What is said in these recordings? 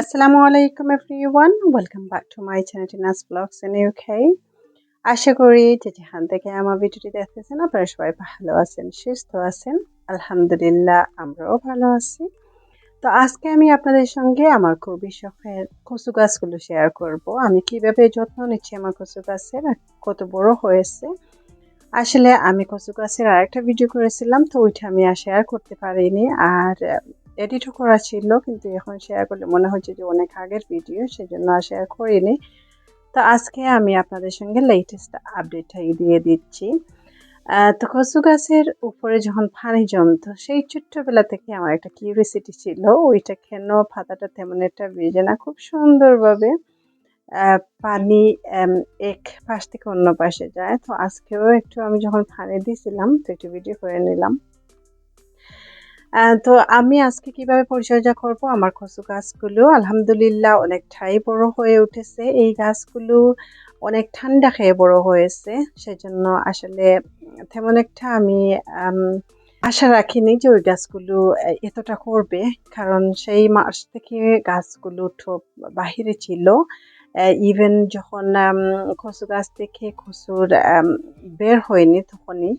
আসসালামু আলাইকুম everyone welcome back to my channel Tina's blogs in UK আশা করি যে যেখান থেকে আমার ভিডিওটি দেখতেছেন, আপনারা সবাই ভালো আছেন, সুস্থ আছেন। আলহামদুলিল্লাহ, আমরাও ভালো আছি। তো আজকে আমি আপনাদের সঙ্গে আমার খুবই শখের কচু গাছগুলো শেয়ার করব। আমি কীভাবে যত্ন নিচ্ছি আমার কচু গাছের কত বড় হয়েছে। আসলে আমি কচু গাছের আরেকটা ভিডিও করেছিলাম, তো ওইটা আমি আর শেয়ার করতে পারিনি। আর এডিটও করা ছিল, কিন্তু এখন শেয়ার করলে মনে হচ্ছে যে অনেক আগের ভিডিও সেজন্য আর শেয়ার করিনি। তো আজকে আমি আপনাদের সঙ্গে লেটেস্ট আপডেটটাই দিয়ে দিচ্ছি। তো কচু গাছের উপরে যখন পানি জমতো, সেই ছোট্টবেলা থেকে আমার একটা কিউরিয়াসিটি ছিল, ওইটা কেন পাতাটা তেমন একটা ভেজে না, খুব সুন্দরভাবে পানি এক পাশ থেকে অন্য পাশে যায়। তো আজকেও একটু আমি যখন পানি দিয়েছিলাম তো একটু ভিডিও করে নিলাম। তো আমি আজকে কীভাবে পরিচর্যা করব? আমার কচু গাছগুলো আলহামদুলিল্লাহ অনেকটাই বড় হয়ে উঠেছে। এই গাছগুলো অনেক ঠান্ডা খেয়ে বড় হয়েছে। সেজন্য আসলে তেমন একটা আমি আশা রাখিনি যে ওই গাছগুলো এতটা করবে। কারণ সেই মাস থেকে গাছগুলো ঠোপ বাহিরে ছিল। ইভেন যখন কচু গাছ থেকে কচুর বের হয়নি তখনই।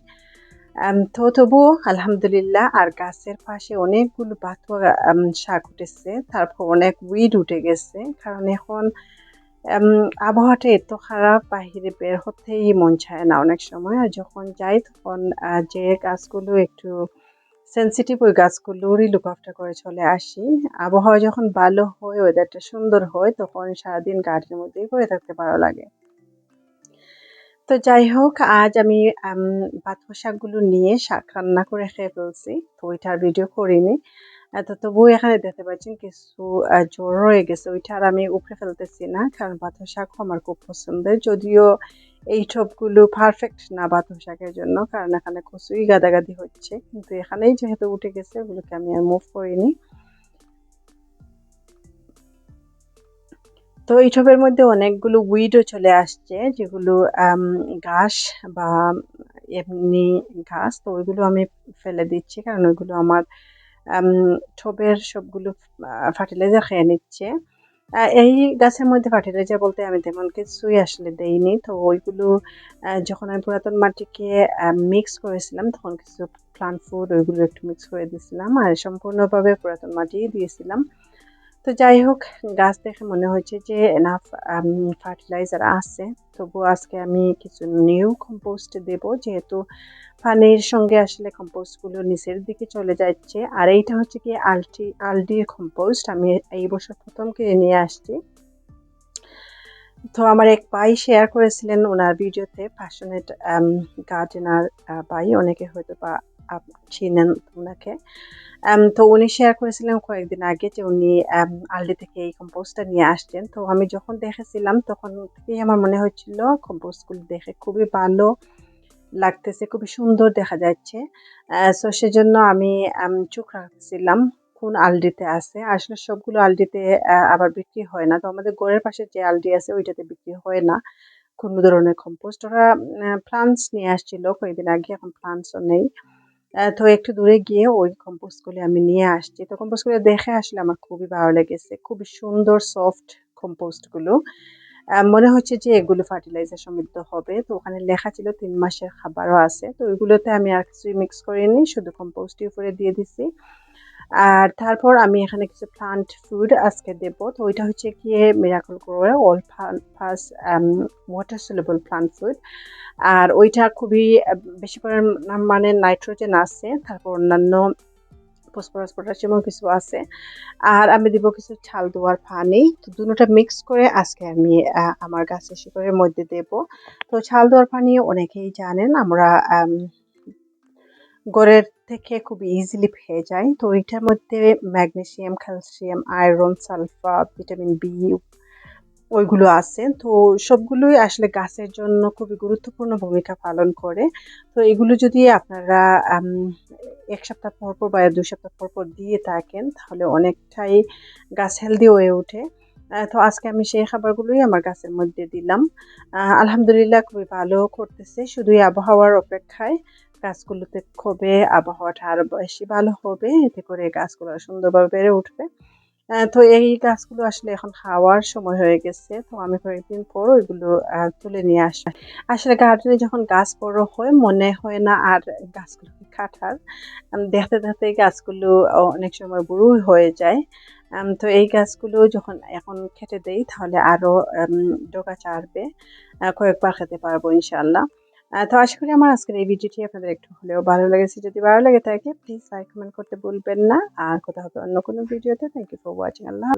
তবু আলহামদুলিল্লাহ আর গাছের পাশে অনেকগুলো বাতুয়া শাক উঠেছে তারপর অনেক উইড উঠে গেছে কারণ এখন আবহাওয়াটা এত খারাপ বাহিরে বের হতেই মন চায় না অনেক সময় আর যখন যাই তখন যে গাছগুলো একটু সেন্সিটিভ ওই গাছগুলোরই লুক আফটার করে চলে আসি আবহাওয়া যখন ভালো হয় ওয়েদারটা সুন্দর হয় তখন সারাদিন গার্ডেনের মধ্যেই করে থাকতে ভালো লাগে তো যাই হোক আজ আমি শাকগুলো নিয়ে শাক রান্না করে খেয়ে ফেলছি। তো ওইটার ভিডিও করিনি। তো তবুও এখানে দেখতে পাচ্ছেন কিছু জ্বর রয়ে গেছে। ওইটা আর আমি উপরে ফেলতেছি না, কারণ পাথর শাক আমার খুব পছন্দের। যদিও এই সবগুলো পারফেক্ট না পাথর শাকের জন্য, কারণ এখানে কচুই গাদাগাদি হচ্ছে। কিন্তু এখানেই যেহেতু উঠে গেছে, ওগুলোকে আমি আর মুভ করিনি। তো এইসবের মধ্যে অনেকগুলো উইডও চলে আসছে, যেগুলো ঘাস বা এমনি ঘাস, তো ওইগুলো আমি ফেলে দিচ্ছি। কারণ ওইগুলো আমার ঠোপের সবগুলো ফার্টিলাইজার খেয়ে নিচ্ছে। এই গাছের মধ্যে ফার্টিলাইজার বলতে আমি তেমন কিছুই আসলে দেইনি। তো ওইগুলো যখন আমি পুরাতন মাটিকে মিক্স করেছিলাম, তখন কিছু প্লান্ট ফুড ওইগুলো একটু মিক্স করে দিয়েছিলাম। আর সম্পূর্ণভাবে পুরাতন মাটি দিয়েছিলাম। তো যাই হোক গাছ দেখে মনে হচ্ছে যে এনাফ ফার্টিলাইজার আছে। তবু আজকে আমি কিছু নিউ কম্পোস্ট দেব, যেহেতু পানির সঙ্গে আসলে কম্পোস্টগুলো নিচের দিকে চলে যাচ্ছে। আর এইটা হচ্ছে কি আলটি আলডির কম্পোস্ট আমি এই বছর প্রথম কিনে নিয়ে আসছি। তো আমার এক ভাই শেয়ার করেছিলেন ওনার ভিডিওতে প্যাশনেট গার্ডেনার ভাই, অনেকে হয়তো বা চিনেন ওনাকে তো উনি শেয়ার করেছিলেন কয়েকদিন আগে যে উনি আলডি থেকে এই কম্পোস্টটা নিয়ে আসছেন। তো আমি যখন দেখেছিলাম, তখন থেকেই আমার মনে হচ্ছিল কম্পোস্টগুলো দেখে খুবই ভালো লাগতেছে, খুবই সুন্দর দেখা যাচ্ছে। সো সেজন্য আমি চোখ রাখছিলাম, কোন আলডিতে আছে। আসলে সবগুলো আলডিতে আবার বিক্রি হয় না। তো আমাদের ঘরের পাশে যে আলডি আছে, ওইটাতে বিক্রি হয় না। কোনো ধরনের কম্পোস্ট ওরা প্লান্টস নিয়ে আসছিল কয়েকদিন আগে, এখন প্লান্টসও নেই। তো একটু দূরে গিয়ে ওই কম্পোস্টগুলি আমি নিয়ে আসছি। তো কম্পোস্টগুলো দেখে আসলে আমার খুবই ভালো লেগেছে। খুবই সুন্দর সফট কম্পোস্টগুলো মনে হচ্ছে যে এগুলো ফার্টিলাইজার সমৃদ্ধ হবে। তো ওখানে লেখা ছিল তিন মাসের খাবারও আছে। তো ওইগুলোতে আমি আর কিছুই মিক্স করিনি শুধু কম্পোস্টই উপরে দিয়ে দিছি। আর তারপর আমি এখানে কিছু প্লান্ট ফুড আজকে দেব। তো ওইটা হচ্ছে গিয়ে মিরাকল করে all first water soluble plant food আর ওইটা খুবই বেশি পরিমাণ মানে নাইট্রোজেন আছে, তারপর অন্যান্য ফসফরাস পটাশিয়ামও কিছু আছে। আর আমি দিব কিছু ছাল দেওয়ার পানি। তো দুটোটা মিক্স করে আজকে আমি আমার গাছের শিকড়ের মধ্যে দেব। তো ছাল দেওয়ার পানি অনেকেই জানেন, আমরা গড়ের থেকে খুব ইজিলি পেয়ে যায় তো এটার মধ্যে magnesium calcium iron sulphur vitamin B ওইগুলো আছে। তো সবগুলোই আসলে গাছের জন্য খুবই গুরুত্বপূর্ণ ভূমিকা পালন করে। তো এগুলো যদি আপনারা এক সপ্তাহ পর পর বা দুই সপ্তাহ পর পর দিয়ে থাকেন, তাহলে অনেকটাই গাছ হেলদি হয়ে ওঠে। তো আজকে আমি সেই খাবারগুলোই আমার গাছের মধ্যে দিলাম। আলহামদুলিল্লাহ খুবই ভালো করতেছে। শুধুই আবহাওয়ার অপেক্ষায়। গাছগুলোতে খুবই আবহাওয়াটা আরও বেশি ভালো হবে। এতে করে গাছগুলো সুন্দরভাবে বেড়ে উঠবে। তো এই গাছগুলো আসলে এখন খাওয়ার সময় হয়ে গেছে। তো আমি কয়েকদিন পর ওইগুলো তুলে নিয়ে আসি আসলে গার্ডেনে যখন গাছ বড় হয় মনে হয় না আর গাছগুলোকে কাটার। উম, দেখতে দেখতে গাছগুলো অনেক সময় বুড়ো হয়ে যায়। তো এই গাছগুলো যখন এখন কেটে দেই তাহলে আরও উম, ডোকা চাড়বে কয়েকবার খেতে পারব ইনশাল্লাহ তো আশা করি আমার আজকের এই ভিডিওটি আপনাদের একটু হলেও ভালো লেগেছে। যদি ভালো লাগে থাকে প্লিজ লাইক কমেন্ট করতে ভুলবেন না। আর কোথাও হবে অন্য কোনো ভিডিওতে thank you for watching Allah.